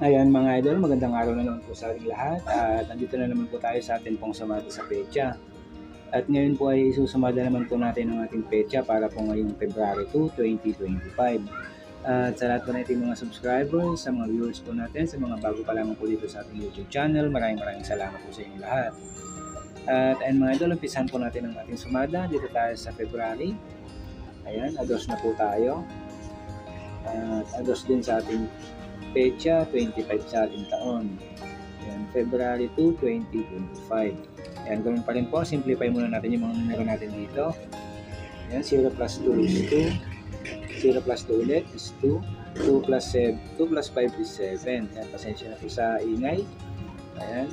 Ayan mga idol, magandang araw na naman po sa ating lahat at nandito na naman po tayo sa ating pong sumada sa pecha. At ngayon po ay isusumada naman po natin ang ating pecha para po ngayong February 2, 2025. At sa lahat po natin mga subscribers, sa mga viewers po natin, sa mga bago pa lamang po dito sa ating YouTube channel, maraming maraming salamat po sa inyong lahat. At ayun mga idol, umpisahan po natin ang ating sumada. Dito tayo sa February. Ayan, ados na po tayo. At ados din sa ating pecha 25 sa ating taon. Ayan, February 2, 2025. Ayan, gawin pa rin po. Simplify muna natin yung mga numero natin dito. Ayan, 0 plus 2 is 2. 0 plus 2 ulit is 2. 2 plus 7, 2 plus 5 is 7. Ayan, pasensya na po sa ingay. Ayan.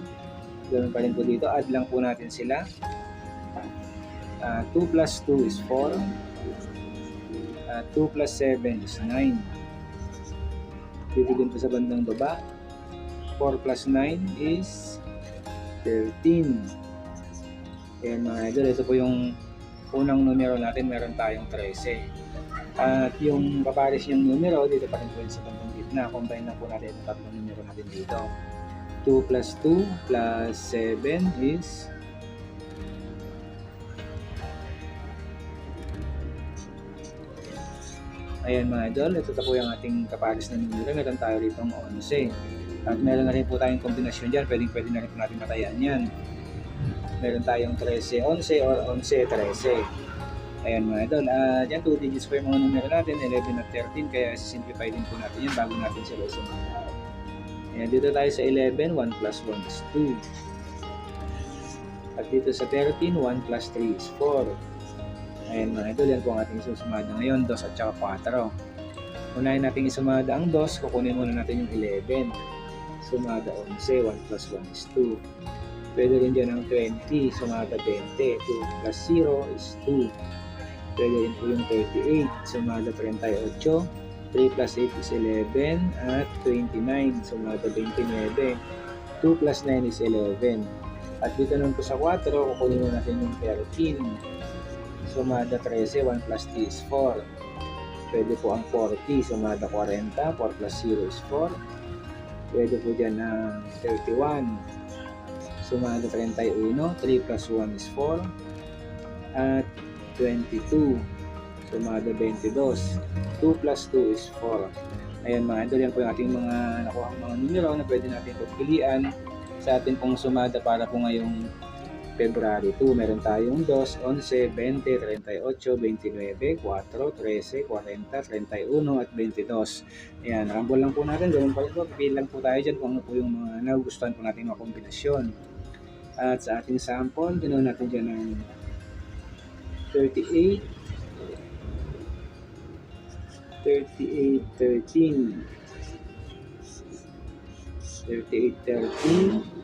Gawin pa rin po dito. Add lang po natin sila. Ah, 2 plus 2 is 4. Ah, 2 plus 7 is 9 din po sa bandang baba. 4 plus 9 is 13 ayan mga idol ito po yung unang numero natin. Meron tayong 13 at yung kapares yung numero dito pa rin po yun sa bandang gitna. Combine lang po natin yung tatlong numero natin dito. 2 plus 2 plus 7 is Ayan mga idol, ito na po yung ating kapares na numero. Meron tayo rito ng 11. At meron na rin po tayong kombinasyon dyan. Pwedeng pwede na rin po natin matayan yan. Meron tayong 13, 11 or 11, 13. Ayan mga idol. Uh, dyan 2 digits po yung mga numero natin, 11 at 13. Kaya simplify din po natin yan bago natin sila sumama. Ayan, dito tayo sa 11, 1 plus 1 is 2. At dito sa 13, 1 plus 3 is 4. Ayan mga idol, yan po ang ating susumada ngayon, 2 at saka 4. Unahin natin isumada ang 2, kukunin muna natin yung 11. Sumada 11, 1 plus 1 is 2. Pwede rin dyan ang 20, sumada 20, 2 plus 0 is 2. Pwede rin po yung 38, sumada 38, 3 plus 8 is 11, at 29, sumada 29. 2 plus 9 is 11. At dito naman po sa 4, kukunin muna natin yung 13. Sumada 13, 1 plus t is 4. Pwede po ang 40, sumada 40, 4 plus 0 is 4. Pwede po dyan ang 31, sumada 31, 3 plus 1 is 4. At 22, sumada 22, 2 plus 2 is 4. Ayan mga idol, yan po yung ating mga nakuha mga numero na pwede natin pagpilian sa ating pong sumada para po ngayong February 2, meron tayong 2, 11, 20, 38, 29, 4, 13, 40, 31 at 22. Ayan, rumble lang po natin. Ganun pa po. Pili lang po tayo dyan kung ano po yung mga nagustuhan po natin mga kombinasyon. At sa ating sample, ganoon natin dyan ng 38, 38, 13, 38, 13,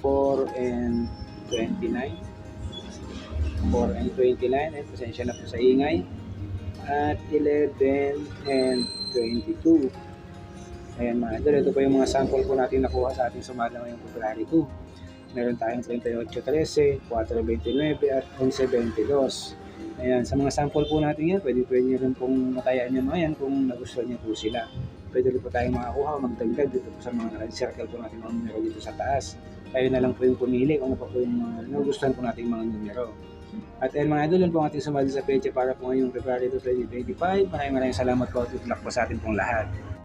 4 and 29 4 and 29 eh, pasensya na po sa ingay. At 11 and 22 ayan mga idol ito po yung mga sample po natin nakuha sa ating sumada ngayong February 2 meron tayong 38, 13, 4, 29 at 11, 22 ayan sa mga sample po natin yan pwede pwede nyo rin pong matayaan nyo mga yan kung nagustuhan nyo po sila pwede rin po tayong makakuha magdagdag dito po sa mga circle po natin mga numero dito sa taas kayo na lang po yung pumili kung ano pa po yung mga nagustuhan po nating mga numero. At ayun mga idol, yun po ang ating sumali sa pecha para po ngayong February 2, 2025. Maraming maraming salamat po at good luck po sa atin pong lahat.